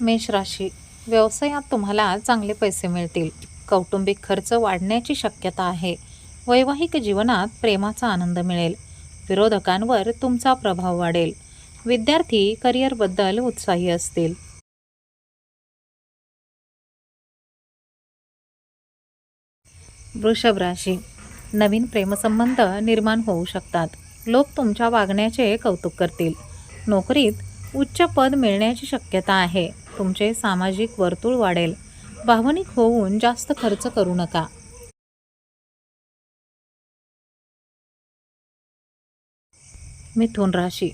मेष राशी. व्यवसायात तुम्हाला चांगले पैसे मिळतील. कौटुंबिक खर्च वाढण्याची शक्यता आहे. वैवाहिक जीवनात प्रेमाचा आनंद मिळेल. विरोधकांवर तुमचा प्रभाव वाढेल. विद्यार्थी करिअरबद्दल उत्साही असतील. वृषभ राशी. नवीन प्रेमसंबंध निर्माण होऊ शकतात. लोक तुमच्या वागण्याचे कौतुक करतील. नोकरीत उच्च पद मिळण्याची शक्यता आहे. तुमचे सामाजिक वर्तुळ वाढेल. भावनिक होऊन जास्त खर्च करू नका. मिथुन राशी.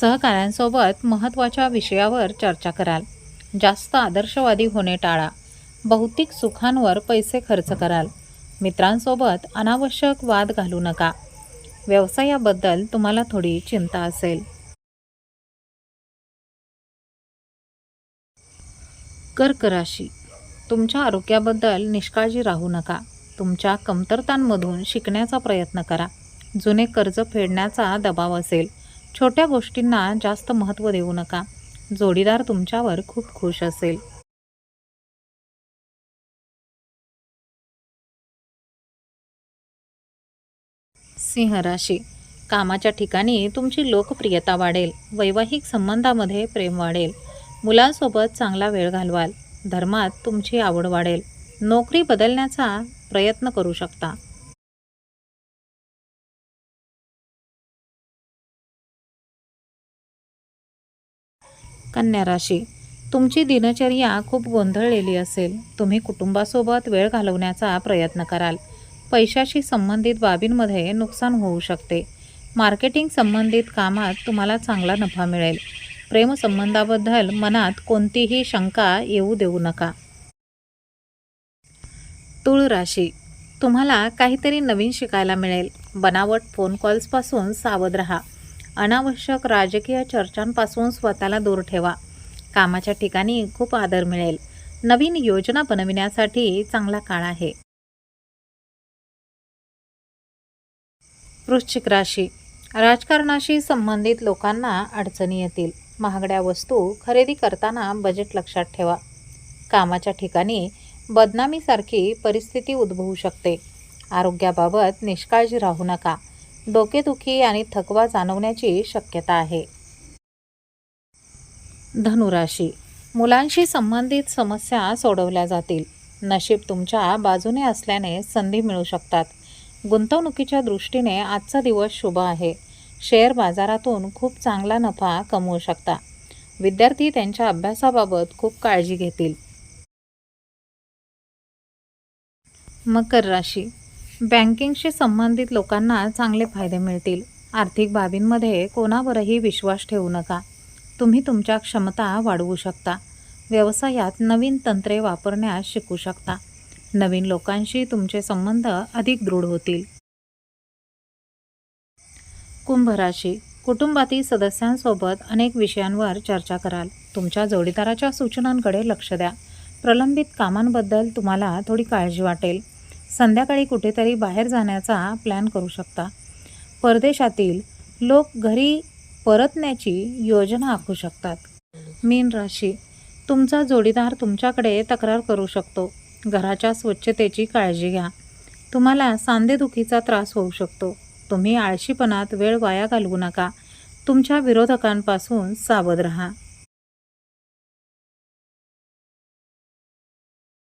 सहकाऱ्यांसोबत महत्त्वाच्या विषयावर चर्चा कराल. जास्त आदर्शवादी होणे टाळा. भौतिक सुखांवर पैसे खर्च कराल. मित्रांसोबत अनावश्यक वाद घालू नका. व्यवसायाबद्दल तुम्हाला थोडी चिंता असेल. कर्क राशी तुमच्या आरोग्याबद्दल निष्काळजी राहू नका. तुमच्या कमतरतांमधून शिकण्याचा प्रयत्न करा. जुने कर्ज फेडण्याचा दबाव असेल. छोट्या गोष्टींना जास्त महत्त्व देऊ नका. जोडीदार तुमच्यावर खूप खुश असेल. सिंह राशी. कामाच्या ठिकाणी तुमची लोकप्रियता वाढेल. वैवाहिक संबंधामध्ये प्रेम वाढेल. मुलांसोबत चांगला वेळ घालवाल. धर्मात तुमची आवड वाढेल. नोकरी बदलण्याचा प्रयत्न करू शकता. कन्या राशी. तुमची दिनचर्या खूप गोंधळलेली असेल. तुम्ही कुटुंबासोबत वेळ घालवण्याचा प्रयत्न कराल. पैशाशी संबंधित बाबींमध्ये नुकसान होऊ शकते. मार्केटिंग संबंधित कामात तुम्हाला चांगला नफा मिळेल. प्रेमसंबंधाबद्दल मनात कोणतीही शंका येऊ देऊ नका. तुळ राशी. तुम्हाला काहीतरी नवीन शिकायला मिळेल. बनावट फोन कॉल्सपासून सावध राहा. अनावश्यक राजकीय चर्चांपासून स्वतःला दूर ठेवा. कामाच्या ठिकाणी खूप आदर मिळेल. नवीन योजना बनविण्यासाठी चांगला काळ आहे. वृश्चिक राशी. राजकारणाशी संबंधित लोकांना अडचणी येतील. महागड्या वस्तू खरेदी करताना बजेट लक्षात ठेवा. कामाच्या ठिकाणी बदनामीसारखी परिस्थिती उद्भवू शकते. आरोग्याबाबत निष्काळजी राहू नका. डोकेदुखी आणि थकवा जाणवण्याची शक्यता आहे. धनुराशी. मुलांशी संबंधित समस्या सोडवल्या जातील. नशीब तुमच्या बाजूने असल्याने संधी मिळू शकतात. गुंतवणुकीच्या दृष्टीने आजचा दिवस शुभ आहे. शेअर बाजारातून खूप चांगला नफा कमवू शकता. विद्यार्थी त्यांच्या अभ्यासाबाबत खूप काळजी घेतील. मकर राशी. बँकिंगशी संबंधित लोकांना चांगले फायदे मिळतील. आर्थिक बाबींमध्ये कोणावरही विश्वास ठेवू नका. तुम्ही तुमच्या क्षमता वाढवू शकता. व्यवसायात नवीन तंत्रे वापरण्यास शिकू शकता. नवीन लोकांशी तुमचे संबंध अधिक दृढ होतील. कुंभराशी कुटुंबातील सदस्यांसोबत अनेक विषयांवर चर्चा कराल. तुमच्या जोडीदाराच्या सूचनांकडे लक्ष द्या. प्रलंबित कामांबद्दल तुम्हाला थोडी काळजी वाटेल. संध्याकाळी कुठेतरी बाहेर जाण्याचा प्लॅन करू शकता. परदेशातील लोक घरी परतण्याची योजना आखू शकतात. मीन राशी. तुमचा जोडीदार तुमच्याकडे तक्रार करू शकतो. घराच्या स्वच्छतेची काळजी घ्या. तुम्हाला सांधेदुखीचा त्रास होऊ शकतो. तुम्ही आळशीपणात वेळ वाया घालवू नका. तुमच्या विरोधकांपासून सावध राहा.